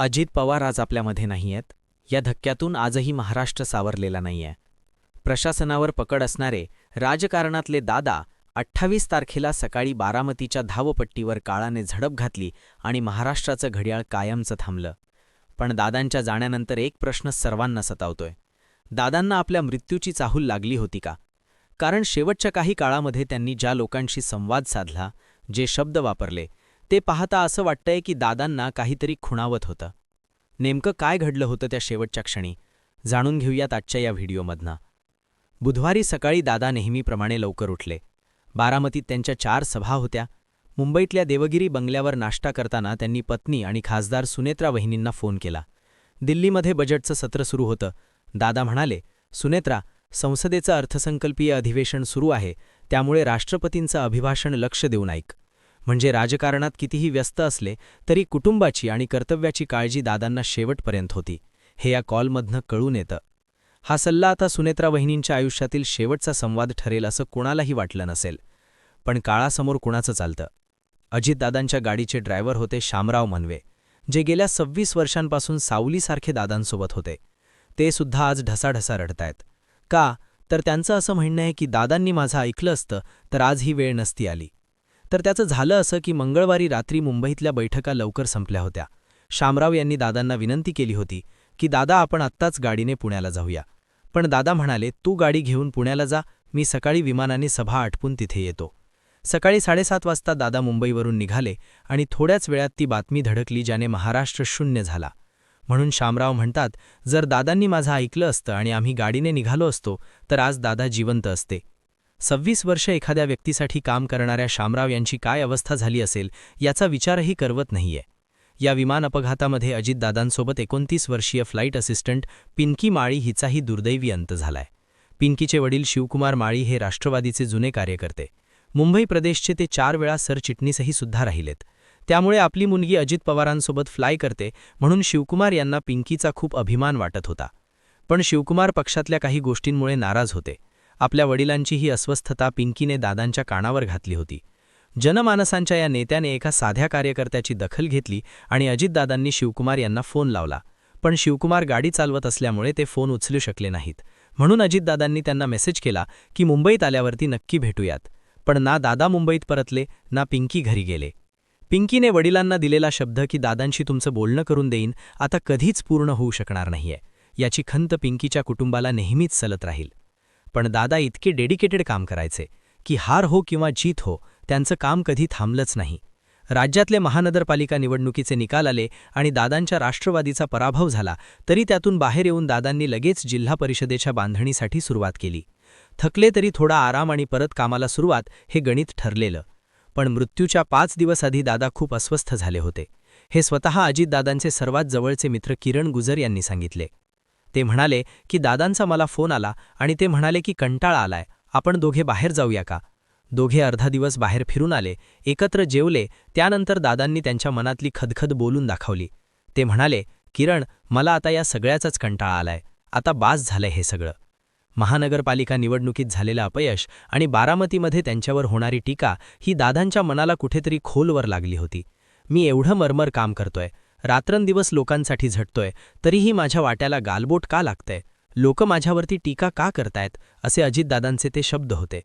अजित पवार आज आपल्यामध्ये नाही आहेत या धक्क्यातून आजही महाराष्ट्र सावरलेला नाहीये. प्रशासनावर पकड असणारे राजकारणातले दादा अठ्ठावीस तारखेला सकाळी बारामतीच्या धावपट्टीवर काळाने झडप घातली आणि महाराष्ट्राचं घड्याळ कायमचं थांबलं. पण दादांच्या जाण्यानंतर एक प्रश्न सर्वांना सतावतोय. दादांना आपल्या मृत्यूची चाहूल लागली होती का? कारण शेवटच्या काही काळामध्ये त्यांनी ज्या लोकांशी संवाद साधला जे शब्द वापरले ते पाहता असं वाटतंय की दादांना काहीतरी खुणावत होतं. नेमकं काय घडलं होतं त्या शेवटच्या क्षणी जाणून घेऊयात आजच्या या व्हिडिओमधनं. बुधवारी सकाळी दादा नेहमीप्रमाणे लवकर उठले. बारामतीत त्यांच्या चार सभा होत्या. मुंबईतल्या देवगिरी बंगल्यावर नाश्ता करताना त्यांनी पत्नी आणि खासदार सुनेत्रा वहिनींना फोन केला. दिल्लीमध्ये बजेटचं सत्र सुरू होतं. दादा म्हणाले सुनेत्रा संसदेचं अर्थसंकल्पीय अधिवेशन सुरू आहे. त्यामुळे राष्ट्रपतींचं अभिभाषण लक्ष देऊन ऐक. म्हणजे राजकारणात कितीही व्यस्त असले तरी कुटुंबाची आणि कर्तव्याची काळजी दादांना शेवटपर्यंत होती. हे या कॉलमधनं कळून येतं. हा सल्ला आता सुनेत्रा वहिनींच्या आयुष्यातील शेवटचा संवाद ठरेल असं कुणालाही वाटलं नसेल. पण काळासमोर कुणाचं चालतं? अजितदादांच्या गाडीचे ड्रायव्हर होते शामराव मनवे जे गेल्या सव्वीस वर्षांपासून सावलीसारखे दादांसोबत होते. ते सुद्धा आज ढसाढसा रडतायत. का? तर त्यांचं असं म्हणणं आहे की दादांनी माझं ऐकलं असतं तर आज ही वेळ नसती आली. तर त्याचं झालं असं की मंगळवारी रात्री मुंबईतल्या बैठका लवकर संपल्या होत्या. शामराव यांनी दादांना विनंती केली होती की दादा आपण आत्ताच गाडीने पुण्याला जाऊया. पण दादा म्हणाले तू गाडी घेऊन पुण्याला जा मी सकाळी विमानाने सभा आटपून तिथे येतो. सकाळी साडेसात वाजता दादा मुंबईवरून निघाले आणि थोड्याच वेळात ती बातमी धडकली ज्याने महाराष्ट्र शून्य झाला. म्हणून शामराव म्हणतात जर दादांनी माझं ऐकलं असतं आणि आम्ही गाडीने निघालो असतो तर आज दादा जिवंत असते. सव्वीस वर्ष एखाद्या व्यक्तीसाठी काम करणाऱ्या शामराव यांची काय अवस्था झाली असेल याचा विचारही करवत नाहीये. या विमान अपघातामध्ये अजितदादांसोबत एकोणतीस वर्षीय फ्लाईट असिस्टंट पिंकी माळी हिचाही दुर्दैवी अंत झालाय. पिंकीचे वडील शिवकुमार माळी हे राष्ट्रवादीचे जुने कार्यकर्ते. मुंबई प्रदेशचे ते चार वेळा सरचिटणीसही सुद्धा राहिलेत. त्यामुळे आपली मुलगी अजित पवारांसोबत फ्लाय करते म्हणून शिवकुमार यांना पिंकीचा खूप अभिमान वाटत होता. पण शिवकुमार पक्षातल्या काही गोष्टींमुळे नाराज होते. आपल्या वडिलांची ही अस्वस्थता पिंकीने दादांच्या कानावर घातली होती. जनमानसांच्या या नेत्याने एका साध्या कार्यकर्त्याची दखल घेतली आणि अजितदादांनी शिवकुमार यांना फोन लावला. पण शिवकुमार गाडी चालवत असल्यामुळे ते फोन उचलू शकले नाहीत. म्हणून अजितदादांनी त्यांना मेसेज केला की मुंबईत आल्यावरती नक्की भेटूयात. पण ना दादा मुंबईत परतले ना पिंकी घरी गेले. पिंकीने वडिलांना दिलेला शब्द की दादांशी तुमचं बोलणं करून देईन आता कधीच पूर्ण होऊ शकणार नाहीये. याची खंत पिंकीच्या कुटुंबाला नेहमीच चलत राहील. पण दादा इतके डेडिकेटेड काम करायचे की हार हो किंवा जीत हो त्यांचं काम कधी थांबलंच नाही. राज्यातले महानगरपालिका निवडणुकीचे निकाल आले आणि दादांच्या राष्ट्रवादीचा पराभव झाला तरी त्यातून बाहेर येऊन दादांनी लगेच जिल्हा परिषदेच्या बांधणीसाठी सुरुवात केली. थकले तरी थोडा आराम आणि परत कामाला सुरुवात हे गणित ठरलेलं. पण मृत्यूच्या पाच दिवस आधी दादा खूप अस्वस्थ झाले होते. हे स्वतः अजितदादांचे सर्वात जवळचे मित्र किरण गुजर यांनी सांगितले. ते म्हणाले की दादांचा मला फोन आला आणि ते म्हणाले की कंटाळा आलाय. आपण दोघे बाहेर जाऊया का? दोघे अर्धा दिवस बाहेर फिरून आले. एकत्र जेवले. त्यानंतर दादांनी त्यांच्या मनातली खदखद बोलून दाखवली. ते म्हणाले किरण मला आता या सगळ्याचाच कंटाळा आलाय. आता बास झालंय हे सगळं. महानगरपालिका निवडणुकीत झालेलं अपयश आणि बारामतीमध्ये त्यांच्यावर होणारी टीका ही दादांच्या मनाला कुठेतरी खोलवर लागली होती. मी एवढं मरमर काम करतोय. रात्रंदिवस लोकांसाठी झटतोय तरीही माझ्या वाट्याला गालबोट का लागतंय? लोक माझ्यावरती टीका का करतायत? असे अजितदादांचे ते शब्द होते.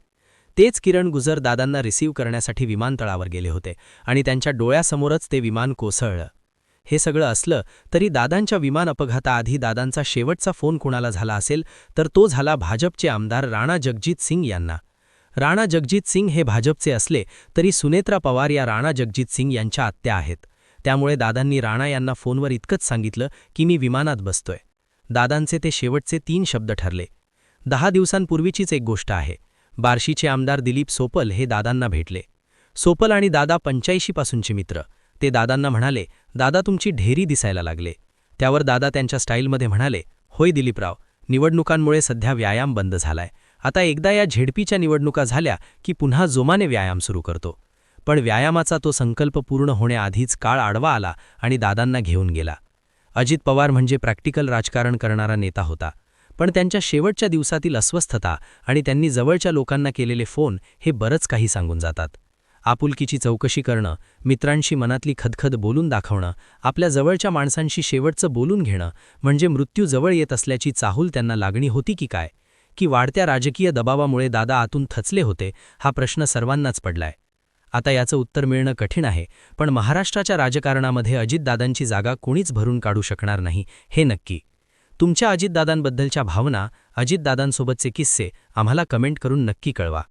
तेच किरण गुजर दादांना रिसीव्ह करण्यासाठी विमानतळावर गेले होते आणि त्यांच्या डोळ्यासमोरच ते विमान कोसळलं. हे सगळं असलं तरी दादांच्या विमान अपघाताआधी दादांचा शेवटचा फोन कुणाला झाला असेल तर तो झाला भाजपचे आमदार राणा जगजित सिंग यांना. राणा जगजित सिंग हे भाजपचे असले तरी सुनेत्रा पवार या राणा जगजित सिंग यांच्या आत्या आहेत. त्यामुळे दादांनी राणा यांना फोनवर इतकंच सांगितलं की मी विमानात बसतोय. दादांचे ते शेवटचे तीन शब्द ठरले. दहा दिवसांपूर्वीचीच एक गोष्ट आहे. बार्शीचे आमदार दिलीप सोपल हे दादांना भेटले. सोपल आणि दादा पंच्याऐंशीपासूनचे मित्र. ते दादांना म्हणाले दादा तुमची ढेरी दिसायला लागले. त्यावर दादा त्यांच्या स्टाईलमध्ये म्हणाले होय दिलीपराव निवडणुकांमुळे सध्या व्यायाम बंद झालाय. आता एकदा या झेडपीच्या निवडणुका झाल्या की पुन्हा जोमाने व्यायाम सुरू करतो. पण व्यायामाचा तो संकल्प पूर्ण होण्याआधीच काळ आडवा आला आणि दादांना घेऊन गेला. अजित पवार म्हणजे प्रॅक्टिकल राजकारण करणारा नेता होता. पण त्यांच्या शेवटच्या दिवसातील अस्वस्थता आणि त्यांनी जवळच्या लोकांना केलेले फोन हे बरंच काही सांगून जातात. आपुलकीची चौकशी करणं मित्रांशी मनातली खदखद बोलून दाखवणं आपल्या जवळच्या माणसांशी शेवटचं बोलून घेणं म्हणजे मृत्यू जवळ येत असल्याची चाहूल त्यांना लागणी होती की काय? की वाढत्या राजकीय दबावामुळे दादा आतून थचले होते हा प्रश्न सर्वांनाच पडलाय. आता याचं उत्तर मिळणं कठीण आहे पण महाराष्ट्राच्या राजकारणामध्ये अजितदादांची जागा कोणीच भरून काढू शकणार नाही हे नक्की. तुमच्या अजितदादांबद्दलच्या भावना अजितदादांसोबतचे किस्से आम्हाला कमेंट करून नक्की कळवा.